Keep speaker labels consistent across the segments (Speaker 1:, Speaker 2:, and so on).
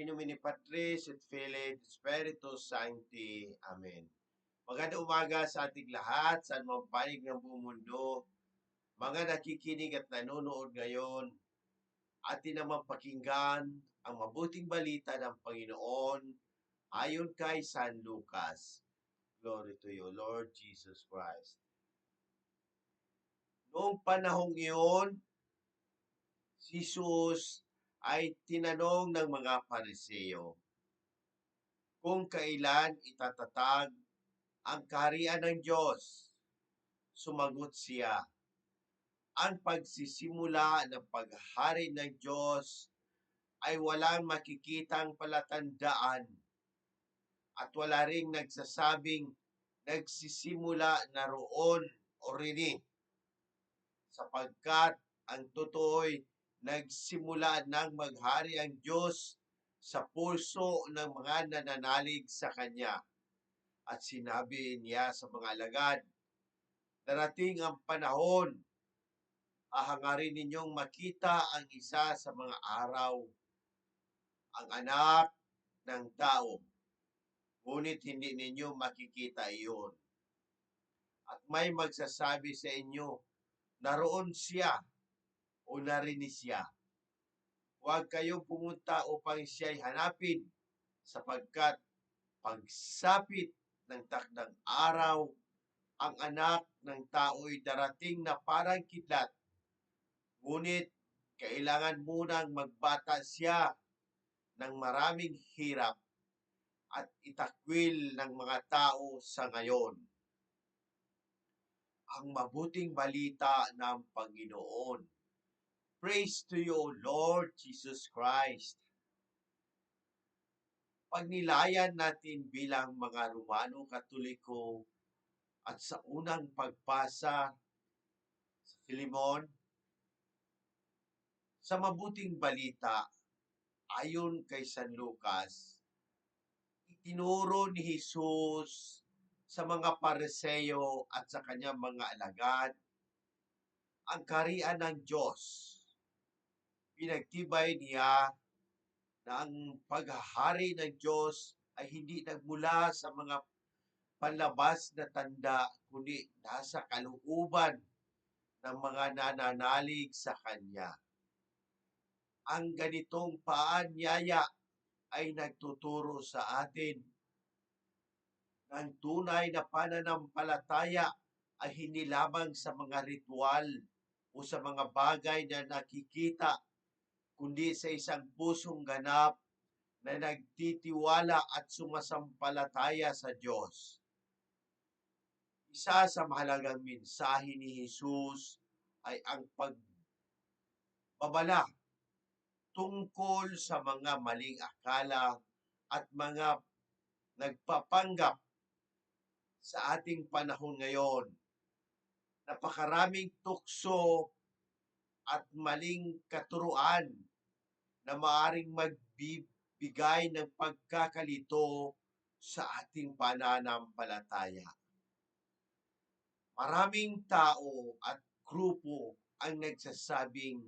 Speaker 1: In nomine Patris et Filii et Spiritus Sancti. Amen. Magandang umaga sa ating lahat, sa anumang panig ng buong mundo. Mga nakikinig at nanonood ngayon, atin naman pakinggan ang mabuting balita ng Panginoon ayon kay San Lucas. Glory to you, Lord Jesus Christ. Noong panahong iyon, si Jesus ay tinanong ng mga pariseo kung kailan itatatag ang kaharian ng Diyos. Sumagot siya, ang pagsisimula ng paghari ng Diyos ay walang makikitang palatandaan at wala ring nagsasabing nagsisimula na roon o rini sapagkat ang totoo'y nagsimula ng maghari ang Diyos sa puso ng mga nananalig sa Kanya. At sinabi niya sa mga alagad, Darating ang panahon, ahangarin ninyong makita ang isa sa mga araw, ang anak ng tao. Ngunit hindi ninyo makikita iyon. At may magsasabi sa inyo, naroon siya o narinig siya. Huwag kayong pumunta upang siya'y hanapin sapagkat pagsapit ng takdang araw, ang anak ng tao'y darating na parang kidlat. Ngunit kailangan munang magbata siya ng maraming hirap at itakwil ng mga tao sa ngayon. Ang mabuting balita ng Panginoon. Praise to you, Lord Jesus Christ. Pagnilayan natin bilang mga Romano Katoliko at sa unang pagbasa sa Filimon, sa mabuting balita, ayon kay San Lucas, itinuro ni Jesus sa mga pariseo at sa kanyang mga alagad ang karian ng Diyos pinagtibay niya na ang paghahari ng Diyos ay hindi nagmula sa mga panlabas na tanda, kundi nasa kalooban ng mga nananalig sa Kanya. Ang ganitong paanyaya ay nagtuturo sa atin ng tunay na pananampalataya ay hindi lamang sa mga ritual o sa mga bagay na nakikita kundi sa isang pusong ganap na nagtitiwala at sumasampalataya sa Diyos. Isa sa mahalagang mensahe ni Jesus ay ang pagbabala tungkol sa mga maling akala at mga nagpapanggap sa ating panahon ngayon. Napakaraming tukso at maling katuruan na maaring magbibigay ng pagkakalito sa ating pananampalataya. Maraming tao at grupo ang nagsasabing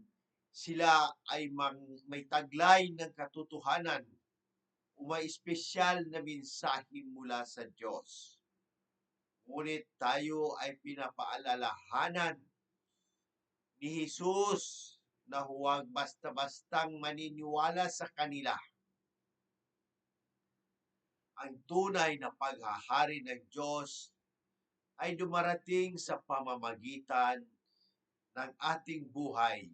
Speaker 1: sila ay may taglay ng katotohanan o may espesyal na mensahe mula sa Diyos. Ngunit tayo ay pinapaalalahanan ni Jesus na huwag basta-bastang maniniwala sa kanila. Ang tunay na paghahari ng Diyos ay dumarating sa pamamagitan ng ating buhay,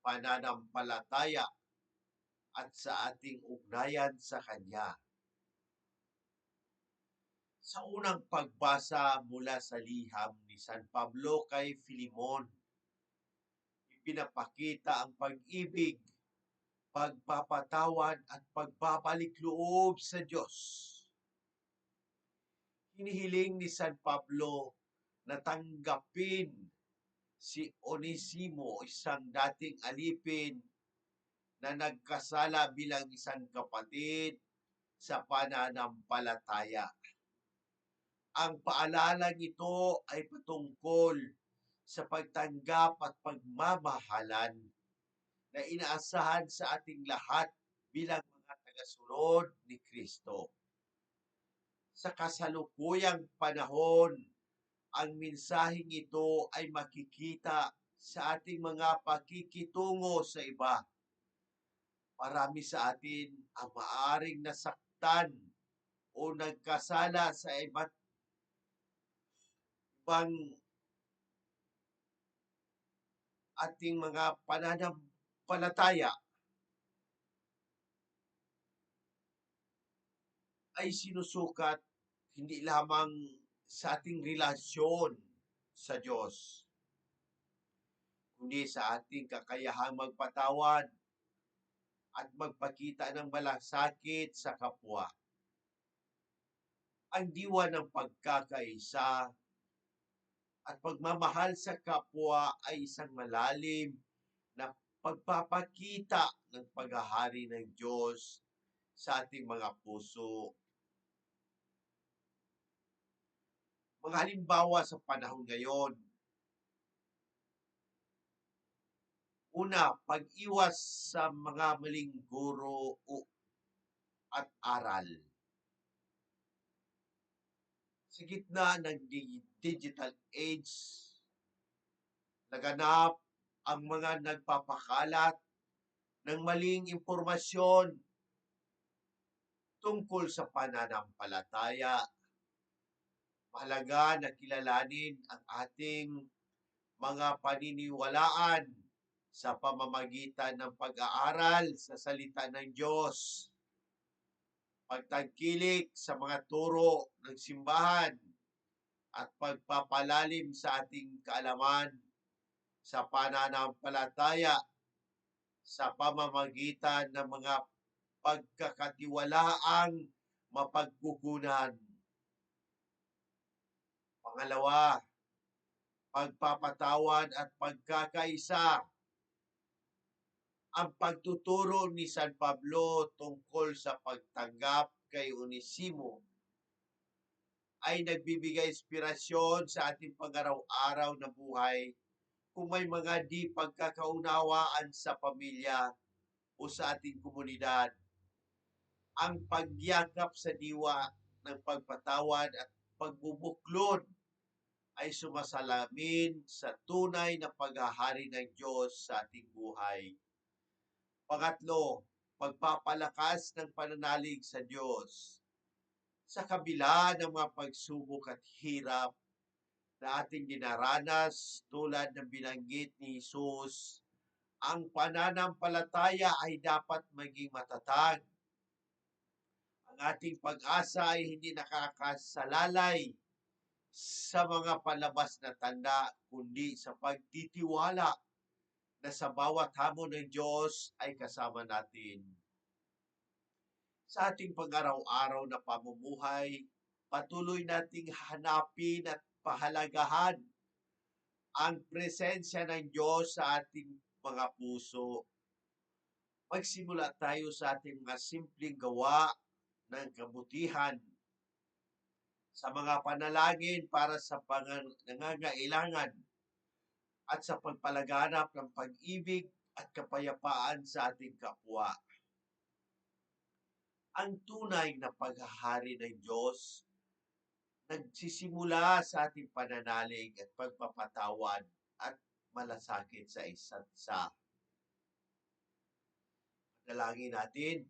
Speaker 1: pananampalataya, at sa ating ugnayan sa Kanya. Sa unang pagbasa mula sa liham ni San Pablo kay Filimon, ipinapakita ang pag-ibig, pagpapatawad at pagbabalik loob sa Diyos. Hinihiling ni San Pablo na tanggapin si Onesimo, isang dating alipin na nagkasala bilang isang kapatid sa pananampalataya. Ang paalala nito ay patungkol sa pagtanggap at pagmamahalan na inaasahan sa ating lahat bilang mga tagasunod ni Kristo. Sa kasalukuyang panahon, ang mensaheng ito ay makikita sa ating mga pakikitungo sa iba. Marami sa atin ang maaring nasaktan o nagkasala sa iba't ibang ating mga pananampalataya ay sinusukat hindi lamang sa ating relasyon sa Diyos, kundi sa ating kakayahang magpatawad at magpakita ng malasakit sa kapwa. Ang diwa ng pagkakaisa at pagmamahal sa kapwa ay isang malalim na pagpapakita ng paghahari ng Diyos sa ating mga puso. Mga halimbawa sa panahon ngayon. Una, pag-iwas sa mga maling guro at aral. Sa gitna ng digital age, naganap ang mga nagpapakalat ng maling impormasyon tungkol sa pananampalataya. Mahalaga na kilalanin ang ating mga paniniwalaan sa pamamagitan ng pag-aaral sa salita ng Diyos, pagtangkilik sa mga turo ng simbahan, at pagpapalalim sa ating kaalaman sa pananampalataya sa pamamagitan ng mga pagkakatiwalaang mapagkukunan Pangalawa, pagpapatawad at pagkakaisa. Ang pagtuturo ni San Pablo tungkol sa pagtanggap kay Onesimo ay nagbibigay inspirasyon sa ating pang-araw-araw na buhay kung may mga di pagkakaunawaan sa pamilya o sa ating komunidad. Ang pagyakap sa diwa ng pagpatawad at pagbubuklod ay sumasalamin sa tunay na paghahari ng Diyos sa ating buhay. Pangatlo, pagpapalakas ng pananalig sa Diyos. Sa kabila ng mga pagsubok at hirap na ating dinaranas tulad ng binanggit ni Jesus, ang pananampalataya ay dapat maging matatag. Ang ating pag-asa ay hindi nakakasalalay sa mga palabas na tanda, kundi sa pagtitiwala na sa bawat hamon ng Diyos ay kasama natin. Sa ating pag-araw-araw na pamumuhay, patuloy nating hanapin at pahalagahan ang presensya ng Diyos sa ating mga puso. Magsimula tayo sa ating mga simpleng gawa ng kabutihan sa mga panalangin para sa nangangailangan at sa pagpalaganap ng pag-ibig at kapayapaan sa ating kapwa. Ang tunay na paghahari ng Diyos nagsisimula sa ating pananalig at pagpapatawad at malasakit sa isa't isa. Dalangin natin,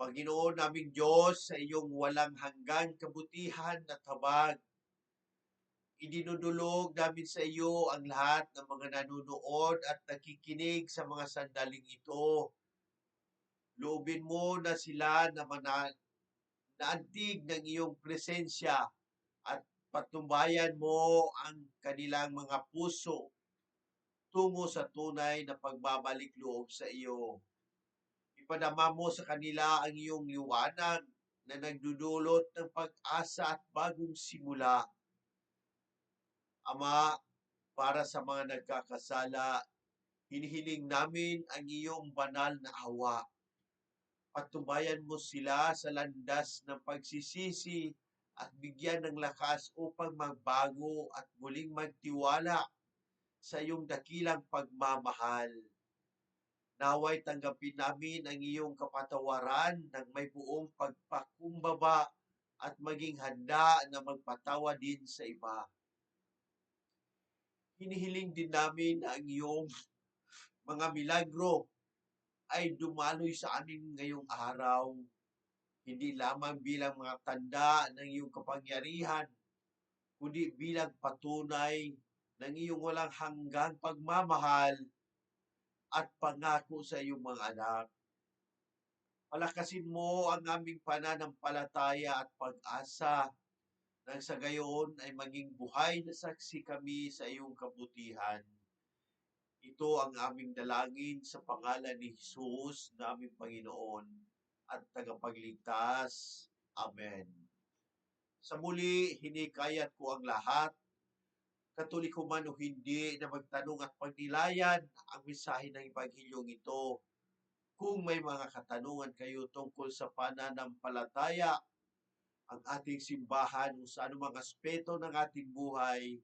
Speaker 1: Panginoon naming Diyos, sa iyong walang hanggang kabutihan at habag, idinudulog namin sa iyo ang lahat ng mga nanunood at nakikinig sa mga sandaling ito. Loobin mo na sila na mana, naantig ng iyong presensya at patumbayan mo ang kanilang mga puso tungo sa tunay na pagbabalik loob sa iyo. Ipadama mo sa kanila ang iyong liwanag na nagdudulot ng pag-asa at bagong simula. Ama, para sa mga nagkakasala, hinihiling namin ang iyong banal na awa. Patubayan mo sila sa landas ng pagsisisi at bigyan ng lakas upang magbago at muling magtiwala sa iyong dakilang pagmamahal Naway tanggapin namin ang iyong kapatawaran ng may buong pagpakumbaba at maging handa na magpatawa din sa iba. Hinihiling din namin na ang iyong mga milagro ay dumaloy sa amin ngayong araw, hindi lamang bilang mga tanda ng iyong kapangyarihan, kundi bilang patunay ng iyong walang hanggang pagmamahal at pangako sa iyong mga anak. Palakasin mo ang aming pananampalataya at pag-asa nang sa gayon ay maging buhay na saksi kami sa iyong kabutihan. Ito ang aming dalangin sa pangalan ni Jesus na aming Panginoon at tagapagligtas. Amen. Sa muli, hinikayat ko ang lahat, katoliko man o hindi, na magtanong at pagnilayan ang mensahe ng Ebanghilyong ito. Kung may mga katanungan kayo tungkol sa pananampalataya, ang ating simbahan o sa anumang aspeto ng ating buhay,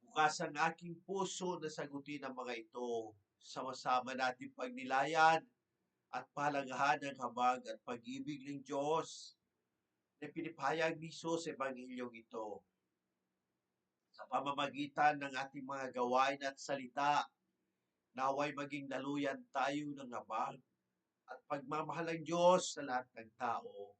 Speaker 1: bukas ang aking puso na sagutin ang mga ito. Sama-sama natin pagnilayan at palagahan ang habag at pag-ibig ng Diyos na pinipahayag ni Jesus sa Ebanghilyong ito. Sa pamamagitan ng ating mga gawain at salita, naway maging daluyan tayo ng habag at pagmamahal ng Diyos sa lahat ng tao.